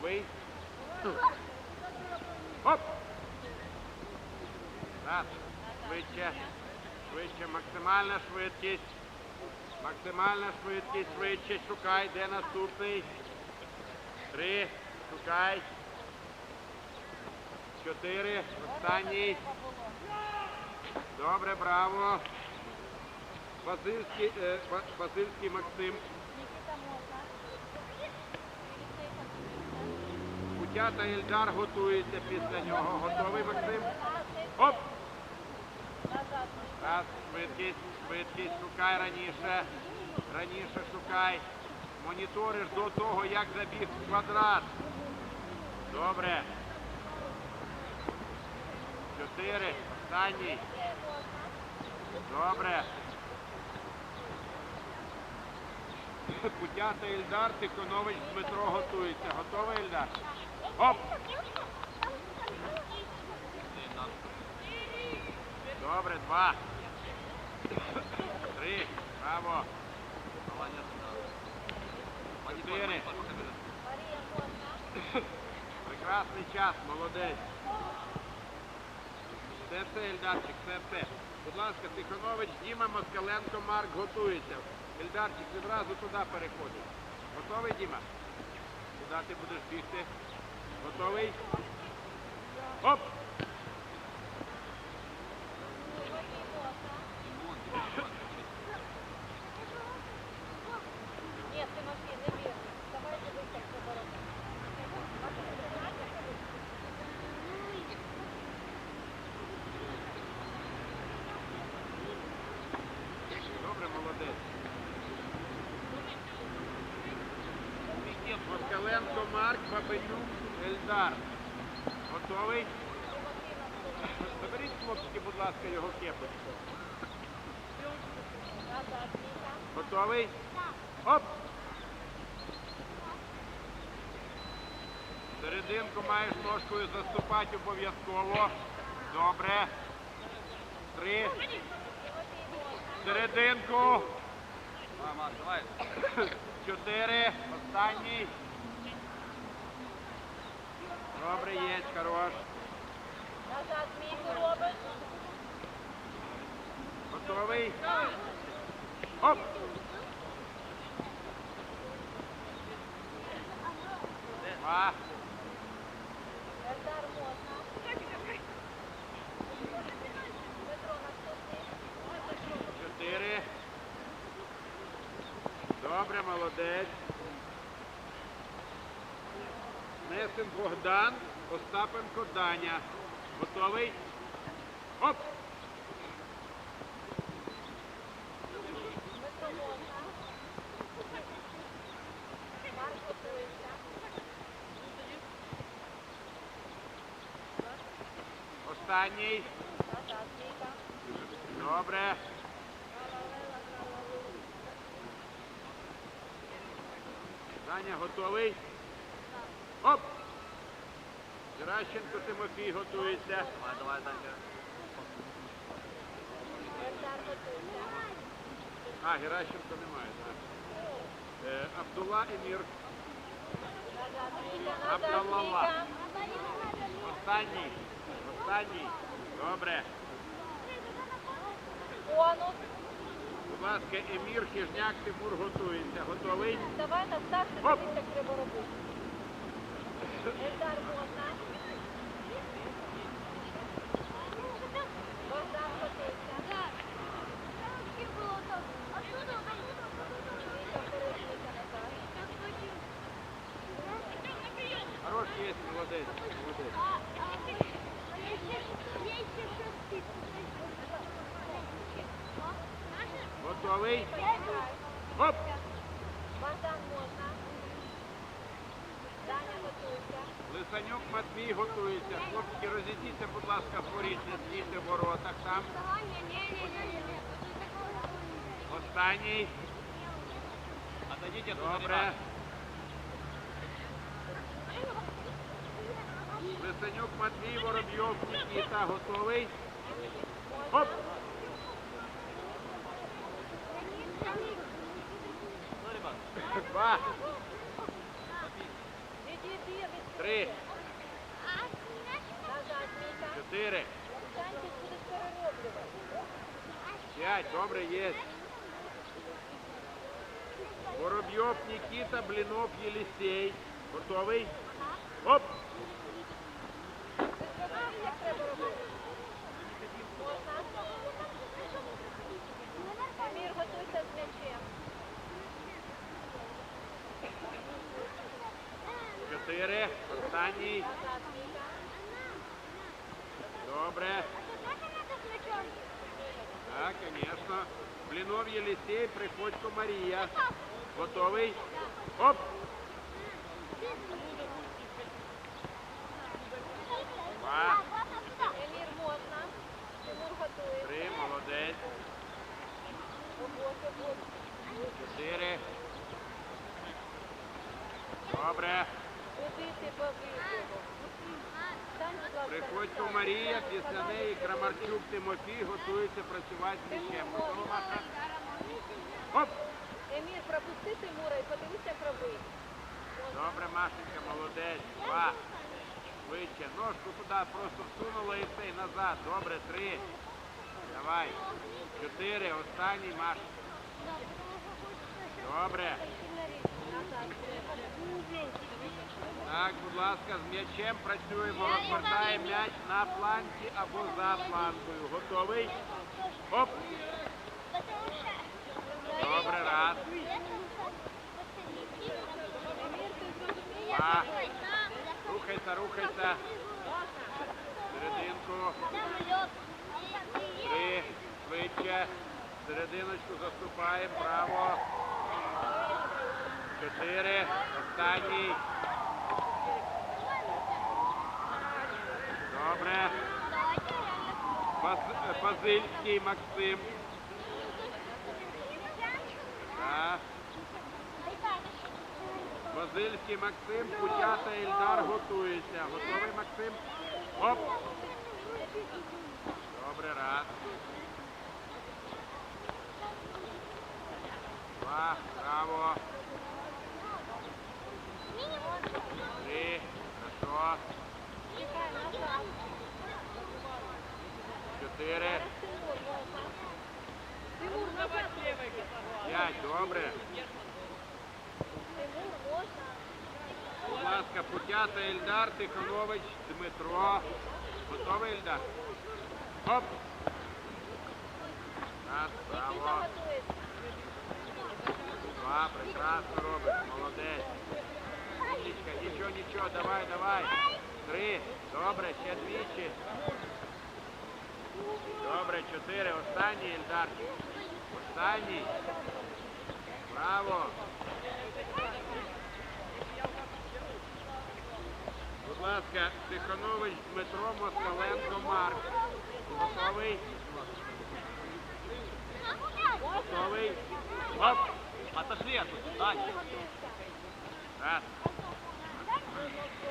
Готовий? Оп! Раз. Швидше. Швидше. Максимальна швидкість. Максимальна швидкість. Швидше. Шукай. Де наступний? Три. Шукай. Чотири. Останній. Добре, браво. Васильський, е, Ва- Максим. Кутя та Ільдар готується після нього. Готовий Максим? Оп! Раз, швидкість, швидкість, шукай раніше. Раніше шукай. Моніториш до того, як забіг в квадрат. Добре. Чотири. Останній. Добре. Путя та Ільдар, Тихонович, Дмитро готується. Готовий Ільдар? Оп! Добре, два. Три. Браво. Чотири. Прекрасний час, молодець. Це все, Ільдарчик, це все. Будь ласка, Тихонович, Діма, Москаленко, Марк готується. Ільдарчик, відразу туди переходить. Готовий, Діма? Куди ти будеш бігти? Готовий? Оп! Москаленко, Марк, Бабенюк, Ельдар. Готовий? Заберіть, хлопчики, будь ласка, його кепочку. Готовий? Оп! Серединку маєш ножкою заступати обов'язково. Добре. Три. Серединку. Чотири. Останній. Добре, є, хорош. Назад, Міку робиш. Готовий? Оп! Два. Елдар можна. Петро, наступний. Чотири. Добре, молодець. Несен Богдан, Остапенко Даня. Готовий? Оп! Останній. Добре. Даня готовий? Оп! Геращенко Тимофій готується. Давай, давай, Данька. А, Геращенко немає, так. Е, Абдулла Емір. Міка. Останній. Останній. Добре. Будь ласка, Емір, Хижняк, Тимур готується. Готовий? Давай на старт, Оп. дивись, як треба робити. Елдар можна. Богдан готується. Міка перейшлися назад. Хорош є, молодець. Молодець. Готовий? Оп! Богдан можна. Даня готується. Лисанюк Матвій готується. Хлопці, розійдіться, будь ласка, поріч, не в воротах там. Останній. Добре. Лисанюк Матвій, Воробйов, Нікіта. Готовий? Оп! Два. Три. Чотири. П'ять. Добре, є. Воробйов Нікіта, Блінов, Єлісей. Готовий? Оп! Чотири. Останній. Добре. Так, звісно. Блінов Єлісей, Приходько Марія. Готовий? Оп! Два, Емір, можна. Тимур готує. три, молодець. Чотири. Добре. Куди ти побіг? Там, будь ласка, Приходько. Марія, після неї Крамарчук Тимофій готується працювати з м'ячем. Оп! Емір, пропусти Тимура і подивись, як. Добре, Машенька, молодець. Два. Швидше. Ножку туди просто всунула і все, і назад. Добре, три. Давай. Чотири. Останній, Маша. Добре. Так, будь ласка, з м'ячем працюємо. Розвертаємо м'яч на планці або за планкою. Готовий? Оп! Добре, раз. Два. Рухайся, рухайся. Серединку. Три. Швидше. Серединочку заступаємо. Право. Чотири. Останній. Добре. Баз- Базильський Максим. Так. Базильський Максим, Путята Ільдар готується. Готовий Максим? Оп! Добре, раз. Два, браво. Три, хорошо. Чотири, п'ять, добре. Будь ласка, Путята Ільдар, Тихонович, Дмитро. Готовий Ільдар? Оп! Раз. Два, прекрасно робиш, молодець. Умничка, нічого, нічого, давай, давай. Три, добре, ще двічі. Добре, чотири, останній, Ільдарчик. Останній. Браво. Будь ласка, Тихонович, Дмитро, Москаленко, Марк. Готовий? Готовий? Оп! Отошли оттуда. Раз.